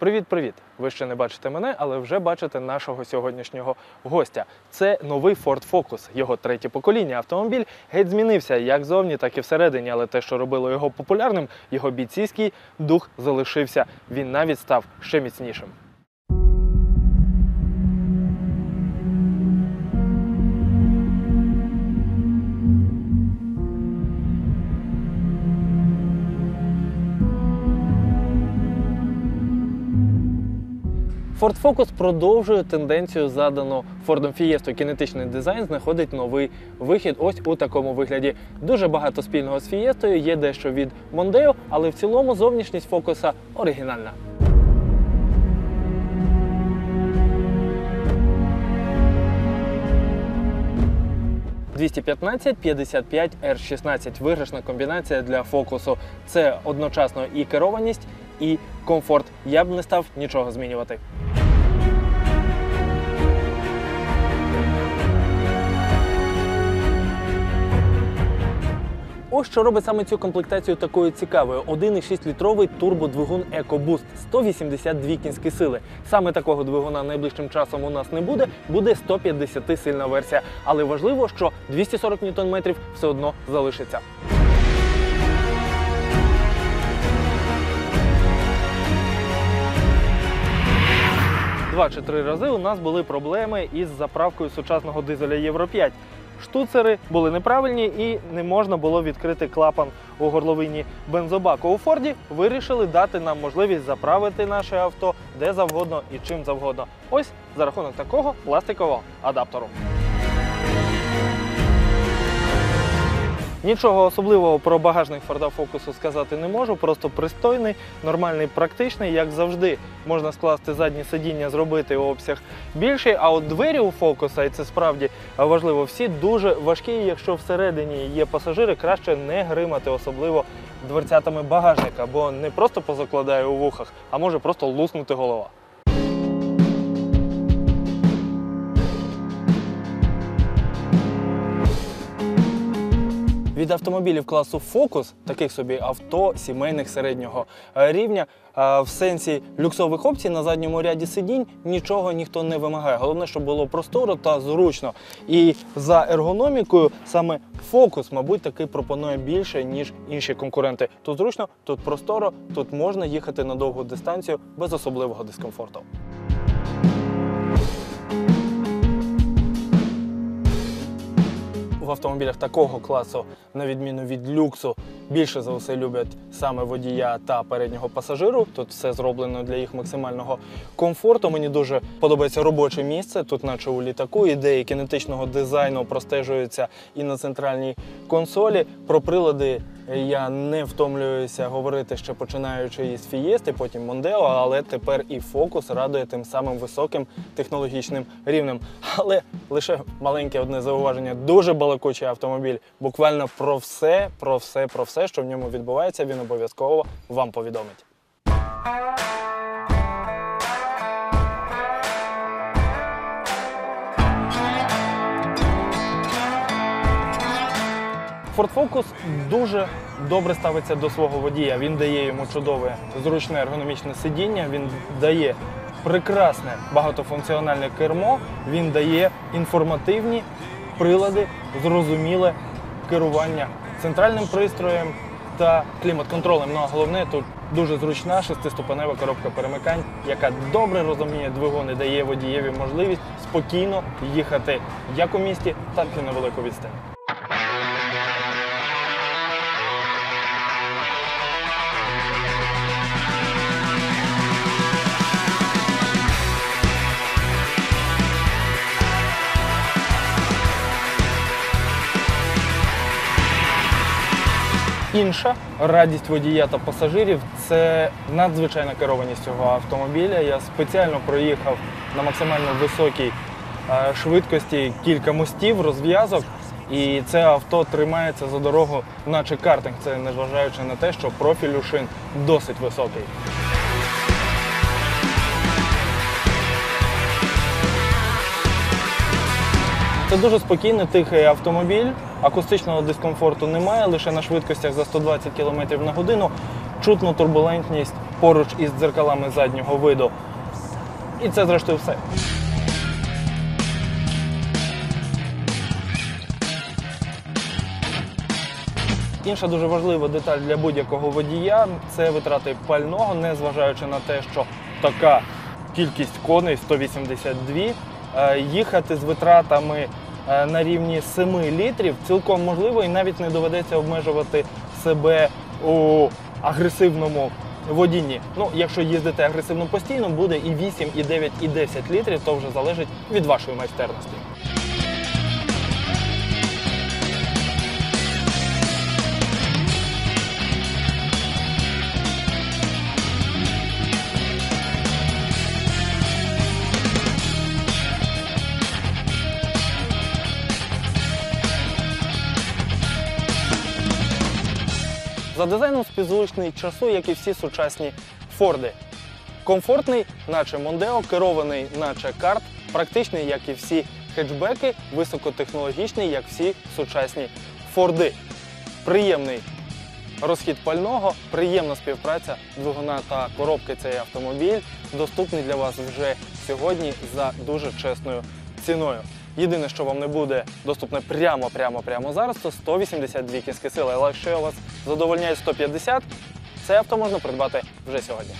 Привіт-привіт! Ви ще не бачите мене, але вже бачите нашого сьогоднішнього гостя. Це новий Ford Focus, його третє покоління. Автомобіль геть змінився як зовні, так і всередині. Але те, що робило його популярним, його бійцівський дух залишився. Він навіть став ще міцнішим. Ford Focus продовжує тенденцію, задану Ford Fiesta. Кінетичний дизайн знаходить новий вихід ось у такому вигляді. Дуже багато спільного з Fiesta, є дещо від Mondeo, але в цілому зовнішність фокуса оригінальна. «215 55 R16 виграшна комбінація для фокусу. Це одночасно і керованість, і комфорт. Я б не став нічого змінювати. Ось що робить саме цю комплектацію такою цікавою: 1,6 літровий турбодвигун EcoBoost, 182 кінські сили. Саме такого двигуна найближчим часом у нас не буде, буде 150 сильна версія. Але важливо, що 240 Нм все одно залишиться. Два чи три рази у нас були проблеми із заправкою сучасного дизеля Євро 5. Штуцери були неправильні і не можна було відкрити клапан у горловині бензобаку. У Форді вирішили дати нам можливість заправити наше авто де завгодно і чим завгодно. Ось за рахунок такого пластикового адаптеру. Нічого особливого про багажник Форда Фокусу сказати не можу, просто пристойний, нормальний, практичний, як завжди. Можна скласти заднє сидіння, зробити обсяг більший. А от двері у фокуса, і це справді важливо, всі дуже важкі. Якщо всередині є пасажири, краще не гримати, особливо дверцятами багажника, бо не просто позакладає у вухах, а може просто луснути голова. Від автомобілів класу Focus, таких собі авто сімейних середнього рівня, в сенсі люксових опцій на задньому ряді сидінь нічого ніхто не вимагає. Головне, щоб було просторо та зручно. І за ергономікою саме Focus, мабуть, таки пропонує більше, ніж інші конкуренти. Тут зручно, тут просторо, тут можна їхати на довгу дистанцію без особливого дискомфорту. В автомобілях такого класу, на відміну від люксу, більше за все люблять саме водія та переднього пасажиру. Тут все зроблено для їх максимального комфорту. Мені дуже подобається робоче місце. Тут, наче у літаку, ідеї кінетичного дизайну простежуються і на центральній консолі. Про прилади я не втомлююся говорити ще починаючи із Фієсти, потім Мондео, але тепер і фокус радує тим самим високим технологічним рівнем. Але лише маленьке одне зауваження. Дуже балакучий автомобіль. Буквально про все, про все, про все, що в ньому відбувається, він обов'язково вам повідомить. Ford Focus дуже добре ставиться до свого водія. Він дає йому чудове зручне ергономічне сидіння. Він дає прекрасне багатофункціональне кермо. Він дає інформативні прилади, зрозуміле керування центральним пристроєм та клімат-контролем. Ну а головне тут дуже зручна шестиступенева коробка перемикань, яка добре розуміє двигуни, дає водієві можливість спокійно їхати як у місті, так і на велику відстань. Інша радість водія та пасажирів це надзвичайна керованість цього автомобіля. Я спеціально проїхав на максимально високій е, швидкості кілька мостів, розв'язок, і це авто тримається за дорогу, наче картинг. Це незважаючи на те, що профіль у шин досить високий. Це дуже спокійний, тихий автомобіль. Акустичного дискомфорту немає, лише на швидкостях за 120 км на годину. чутну турбулентність поруч із дзеркалами заднього виду. І це зрештою все. Інша дуже важлива деталь для будь-якого водія це витрати пального, незважаючи на те, що така кількість коней 182, е, їхати з витратами на рівні 7 літрів цілком можливо і навіть не доведеться обмежувати себе у агресивному водінні. Ну, якщо їздити агресивно постійно, буде і 8, і 9, і 10 літрів, то вже залежить від вашої майстерності. За дизайном співзвучний часу, як і всі сучасні Форди. Комфортний, наче Мондео, керований, наче карт, практичний, як і всі хетчбеки, високотехнологічний, як всі сучасні Форди. Приємний розхід пального, приємна співпраця двигуна та коробки цей автомобіль доступний для вас вже сьогодні за дуже чесною ціною. Єдине, що вам не буде доступне прямо, прямо, прямо зараз, то 182 кінські сили. Але якщо вас задовольняє 150, це авто можна придбати вже сьогодні.